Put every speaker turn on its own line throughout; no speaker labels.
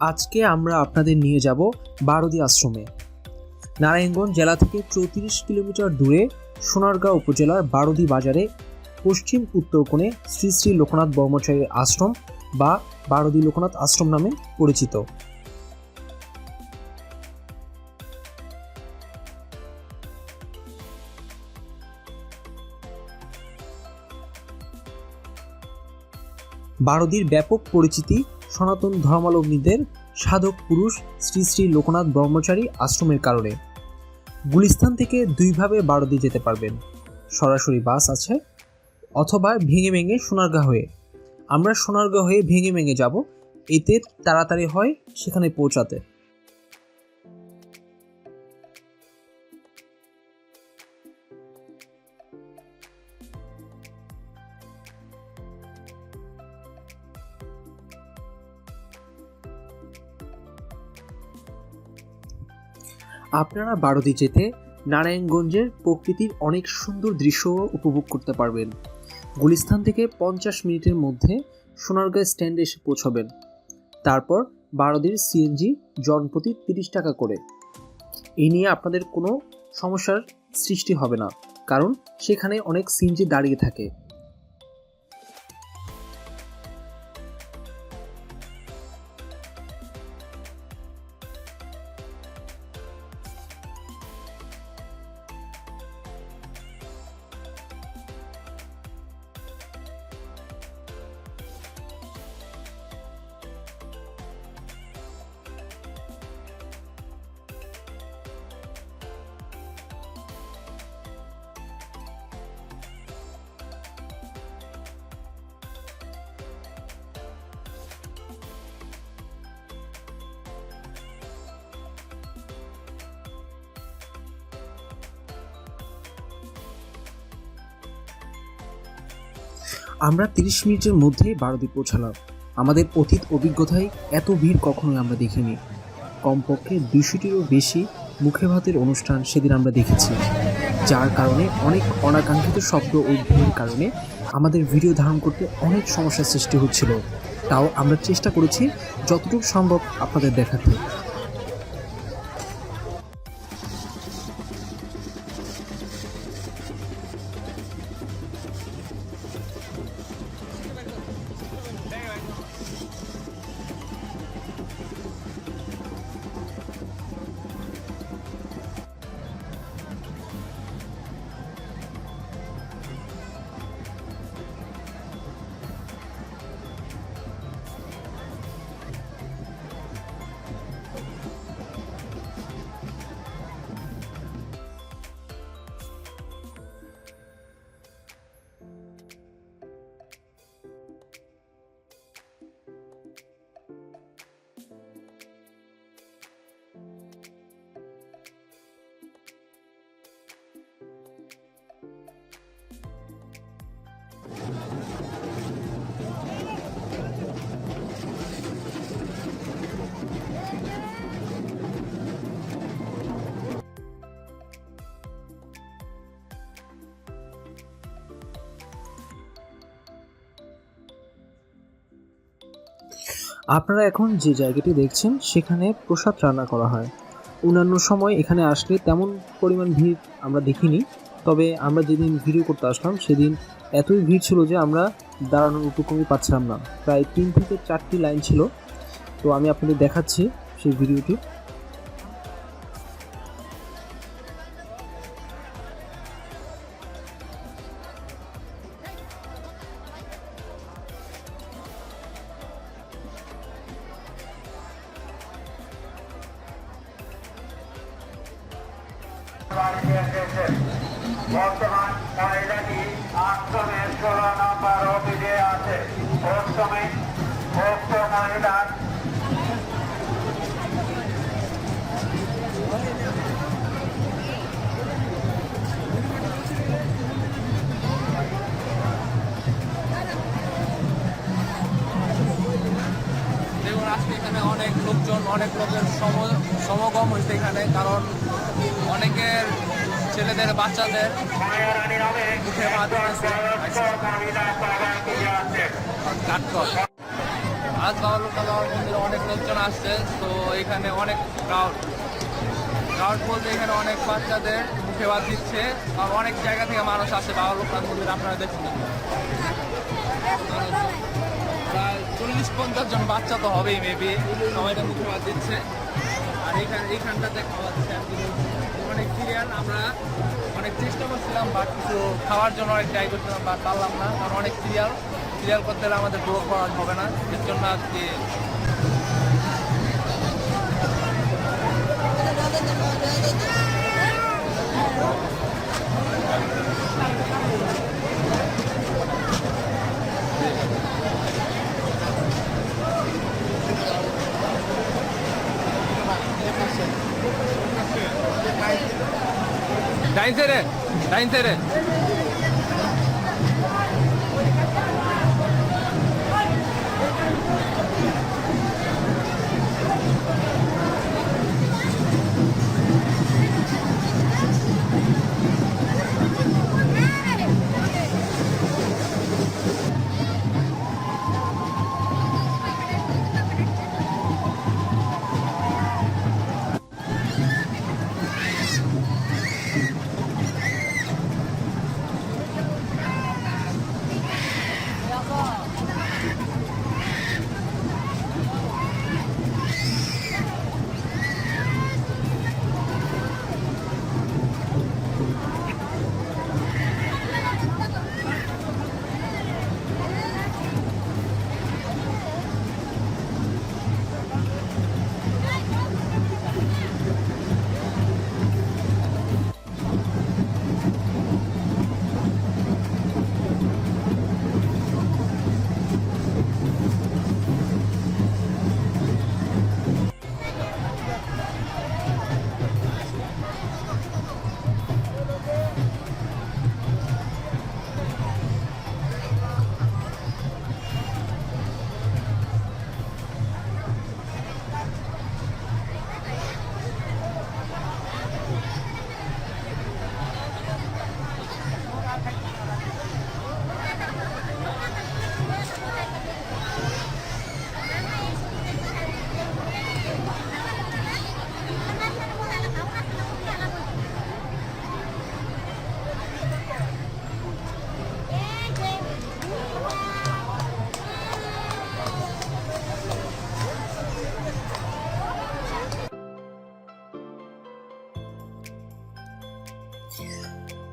আজকে আমরা আপনাদের নিয়ে যাব বারদি আশ্রমে। নারায়ণগঞ্জ জেলা থেকে চৌত্রিশ কিলোমিটার দূরে সোনারগাঁও উপজেলার বারদি বাজারে পশ্চিম উত্তর কোণে শ্রী শ্রী লোকনাথ ব্রহ্মচারীর আশ্রম বা বারদি লোকনাথ আশ্রম নামে পরিচিত। বারদির ব্যাপক পরিচিতি সনাতন ধর্মাবলম্বীদের সাধক পুরুষ শ্রী শ্রী লোকনাথ ব্রহ্মচারী আশ্রমের কারণে। গুলিস্তান থেকে দুইভাবে বারোদি যেতে পারবেন। সরাসরি বাস আছে অথবা ভেঙে ভেঙে সোনারগাঁ হয়ে। আমরা সোনারগাঁ হয়ে ভেঙে ভেঙে যাব। এতে তাড়াতাড়ি হয় সেখানে পৌঁছাতে। আপনারা বারদি যেতে নারায়ণগঞ্জের প্রকৃতির অনেক সুন্দর দৃশ্য উপভোগ করতে পারবেন। গুলিস্থান থেকে পঞ্চাশ মিনিটের মধ্যে সোনারগাঁ স্ট্যান্ডে এসে পৌঁছবেন। তারপর বারদির সিএনজি জনপ্রতি তিরিশ টাকা করে। এই নিয়ে আপনাদের কোনো সমস্যার সৃষ্টি হবে না, কারণ সেখানে অনেক সিএনজি দাঁড়িয়ে থাকে। আমরা তিরিশ মিনিটের মধ্যেই বারোদি পৌঁছালাম। আমাদের অতীত অভিজ্ঞতায় এত ভিড় কখনোই আমরা দেখিনি। কমপক্ষে দুশোটিরও বেশি মুখে ভাতের অনুষ্ঠান সেদিন আমরা দেখেছি। যার কারণে অনেক অনাকাঙ্ক্ষিত শব্দ ও ভিড়ের কারণে আমাদের ভিডিও ধারণ করতে অনেক সমস্যার সৃষ্টি হচ্ছিল। তাও আমরা চেষ্টা করেছি যতটুকু সম্ভব আপনাদের দেখাতে। আপনারা এখন যে জায়গাটি দেখছেন, সেখানে প্রসাদ রান্না করা হয়। অন্যান্য সময় এখানে আসলে তেমন পরিমাণ ভিড় আমরা দেখিনি, তবে আমরা যেদিন ভিডিও করতে আসলাম, সেদিন এতই ভিড় ছিল যে আমরা দাঁড়ানোর উপক্রমই পাচ্ছিলাম না। প্রায় তিন থেকে চারটি লাইন ছিল। তো আমি আপনাদের দেখাচ্ছি সেই ভিডিওটি।
বর্তমান মহিলাটি আশ্রমের ষোলো নম্বর অফিসে আছে। প্রথমে উক্ত মহিলার
অনেক লোকজন, অনেক লোকের সম, সমাগম হয়েছে এখানে, কারণ অনেকের ছেলেদের, বাচ্চাদের। মুখে আজ বাবা মন্দিরে অনেক লোকজন আসছে, তো এখানে অনেক ক্রাউড ক্রাউড বলতে এখানে অনেক বাচ্চাদের মুখে বাদ দিচ্ছে, আর অনেক জায়গা থেকে মানুষ আসে বাবা লোকনাথ মন্দির, আপনারা দেখছেন প্রায় চল্লিশ পঞ্চাশ জন বাচ্চা তো হবেই মেবি সবাইটা মুখে বাদ দিচ্ছে। আর এখানে এইখানটাতে খাওয়াচ্ছে অনেক সিরিয়াল আমরা অনেক চেষ্টা করছিলাম বাট কিছু খাওয়ার জন্য অনেক ট্রাই করছিলাম বাট পারলাম না, কারণ অনেক সিরিয়াল সিরিয়াল করতে হলে আমাদের ব্লগ করা হবে না, এর জন্য আজকে സയൻസ് തരാൻ സയൻസ് തരാൻ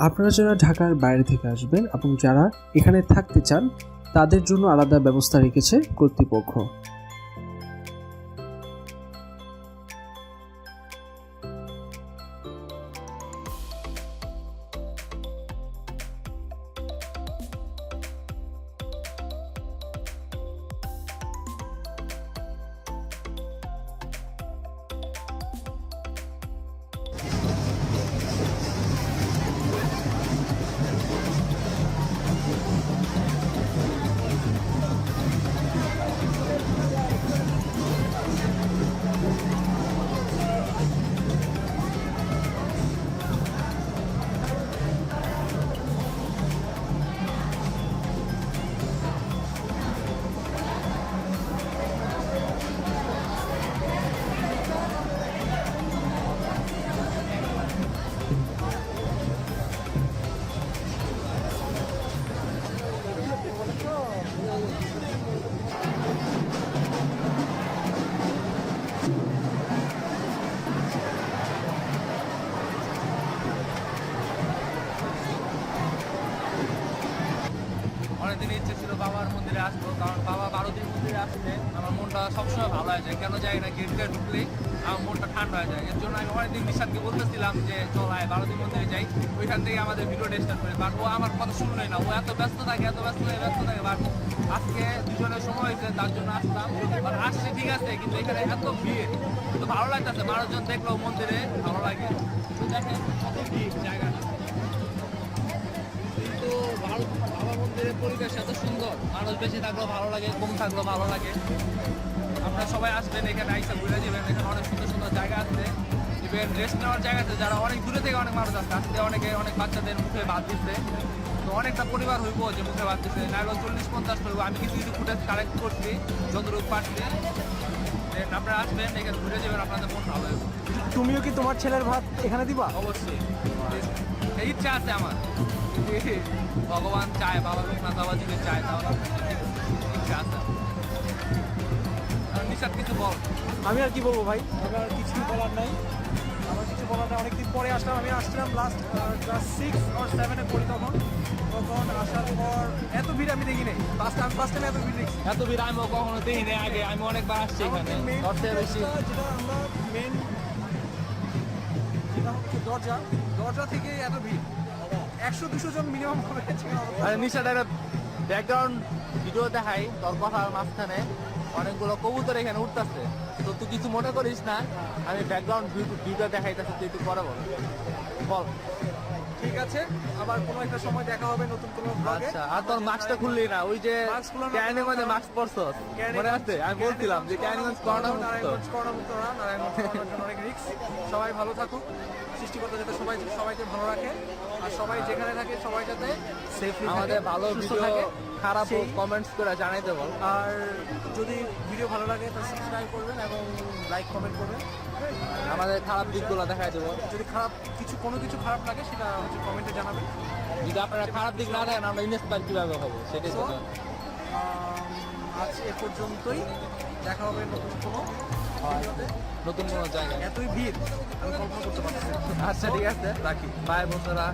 আপনারা যারা ঢাকার বাইরে থেকে আসবেন এবং যারা এখানে থাকতে চান, তাদের জন্য আলাদা ব্যবস্থা রেখেছে কর্তৃপক্ষ।
মন্দিরে আসব, কারণ বাবা বারোদিন মন্দিরে আসলে আমার মনটা সবসময় ভালো হয়ে যায় কেন যাই না, গেট ঢুকলেই আমার মনটা ঠান্ডা হয়ে যায়। এর জন্য আমি অনেকদিন নিশানকে বলতেছিলাম যে, চল আয়, বারোদিন মন্দিরে যাই। ওইখান থেকে আমাদের ভিডিওটা স্টার্ট করে, বাট ও আমার কথা শুনলোই না। ও এত ব্যস্ত থাকে, এত ব্যস্ত থাকে ব্যস্ত থাকে, বাট আজকে দুজনের সময় হয়েছে, তার জন্য আসলাম। বাট আসছে ঠিক আছে, কিন্তু এখানে এত ভিড়। কিন্তু ভালো লাগতেছে মানুষজন দেখল মন্দিরে, ভালো লাগে। দেখেন, কত ভিড় জায়গাটা। ভালো বাবা মন্দিরের পরিবেশ এত সুন্দর। মানুষ বেশি থাকলেও ভালো লাগে কম থাকলেও ভালো লাগে। আপনারা সবাই আসবেন এখানে আইসা ঘুরে যাবেন এখানে অনেক সুন্দর সুন্দর জায়গা আছে। ইভেন রেস্ট নেওয়ার জায়গা আছে যারা অনেক দূরে থেকে অনেক মানুষ আসছে আজকে অনেকে অনেক বাচ্চাদের মুখে বাদ দিচ্ছে। তো অনেকটা পরিবার হইব যে মুখে বাদ দিচ্ছে। নাহলে চল্লিশ পঞ্চাশ হইব। আমি কিছু কিছু ফুটেজ কালেক্ট করছি যতটুকু পারছি। আপনারা আসবেন এখানে ঘুরে যাবেন আপনাদের মন ভালো হবে
তুমিও কি তোমার ছেলের ভাত এখানে দিবা?
অবশ্যই। এই ইচ্ছা আছে আমার। ভগবান চায় বাবা লোকনাথ বাবা যদি চায় তাহলে নিশাদ কিছু বল।
আমি আর কি বলব ভাই? আমার কিছুই বলার নাই। আমার কিছু বলার নাই অনেকদিন পরে আসলাম। আমি আসছিলাম লাস্ট ক্লাস সিক্স আর সেভেনে পড়ি তখন। তখন আসার পর এত ভিড় আমি দেখি নাই। ফার্স্ট টাইম ফার্স্ট টাইম এত ভিড় দেখছি।
এত ভিড় আমি কখনো দেখিনি আগে। আমি অনেকবার আসছি এখানে। সবচেয়ে বেশি
যেটা আমরা মেন যেটা হচ্ছে দরজা। দরজা থেকে এত ভিড়। একশো দুশো জন মিনিমাম হবে
আর নিশাদ ব্যাকগ্রাউন্ড ভিডিও দেখাই তোর কথার মাঝখানে অনেকগুলো কবুতর এখানে উঠতেছে। তো তুই কিছু মনে করিস না আমি ব্যাকগ্রাউন্ড ভিডিও দেখাইতেছি তুই একটু পরে বল। বল।
ঠিক আছে আবার কোনো একটা সময় দেখা হবে নতুন কোনো ব্লগে
আচ্ছা আর তোর মাস্কটা খুললি না ওই যে ক্যানের মধ্যে মাস্ক পরছস। মনে আছে? আমি বলছিলাম যে ক্যানিগঞ্জ করোনা মুক্ত
করোনা মুক্ত না নারায়ণগঞ্জ করোনার জন্য অনেক রিস্ক সবাই ভালো থাকুক সৃষ্টিকর্তা যাতে সবাই সবাইকে ভালো রাখে। আর সবাই যেখানে থাকে সবাই যাতে সেফলি
আমাদের ভালো ভিডিও খারাপ কমেন্টস করে জানাইতে বল
আর যদি ভিডিও ভালো লাগে তাহলে সাবস্ক্রাইব করবেন এবং লাইক কমেন্ট করবেন।
আমাদের খারাপ দিকগুলো দেখাই দেবো।
যদি খারাপ কিছু কোনো কিছু খারাপ লাগে সেটা হচ্ছে কমেন্টে জানাবেন।
যদি আপনারা খারাপ দিক না দেখেন আমরা ইনস্পায়ার কীভাবে হব সেটাই
আম, আজ এ পর্যন্তই। দেখা হবে নতুন কোনো
নতুন কোনো জায়গা
এতই ভিড় আমি কল্পনা করতে পারছি
আচ্ছা ঠিক আছে। রাখি। বাই বন্ধুরা।